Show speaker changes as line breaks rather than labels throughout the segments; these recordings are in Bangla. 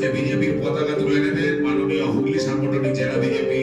আজকে বিজেপির পতাকা তুলে নেবে মাননীয় হুগলি সাংগঠনিক জেলা
বিজেপি।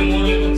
Good morning.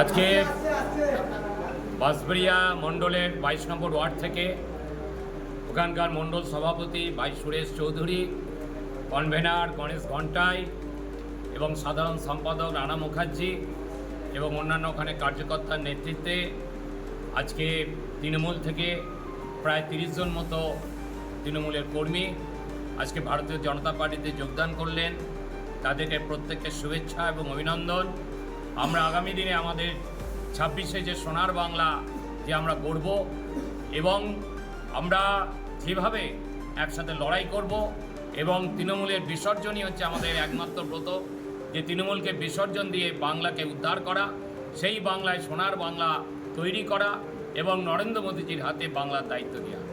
আজকে বাঁশবেড়িয়া মণ্ডলের বাইশ নম্বর ওয়ার্ড থেকে ওখানকার মণ্ডল সভাপতি ভাই সুরেশ চৌধুরী কনভেনার গণেশ ঘণ্টাই এবং সাধারণ সম্পাদক রানা মুখার্জি এবং অন্যান্য ওখানে কার্যকর্তার নেতৃত্বে আজকে তৃণমূল থেকে প্রায় তিরিশ জন মতো তৃণমূলের কর্মী আজকে ভারতীয় জনতা পার্টিতে যোগদান করলেন। তাদেরকে প্রত্যেককে শুভেচ্ছা এবং অভিনন্দন। আমরা আগামী দিনে আমাদের ছাব্বিশে যে সোনার বাংলা, যে আমরা গড়ব এবং আমরা যেভাবে একসাথে লড়াই করব এবং তৃণমূলের বিসর্জনই হচ্ছে আমাদের একমাত্র ব্রত, যে তৃণমূলকে বিসর্জন দিয়ে বাংলাকে উদ্ধার করা, সেই বাংলায় সোনার বাংলা তৈরি করা এবং নরেন্দ্র মোদীজির হাতে বাংলার দায়িত্ব দেওয়া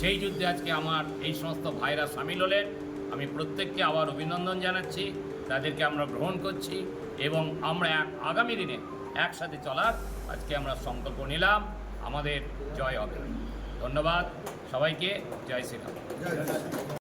সেই যুদ্ধে আজকে আমার এই সমস্ত ভাইরা সামিল হলেন, আমি প্রত্যেককে আবার অভিনন্দন জানাচ্ছি, তাদেরকে আমরা গ্রহণ করছি এবং আমরা এক আগামী দিনে একসাথে চলার আজকে আমরা সংকল্প নিলাম। আমাদের জয় হবে। ধন্যবাদ সবাইকে। জয় শ্রীরাম।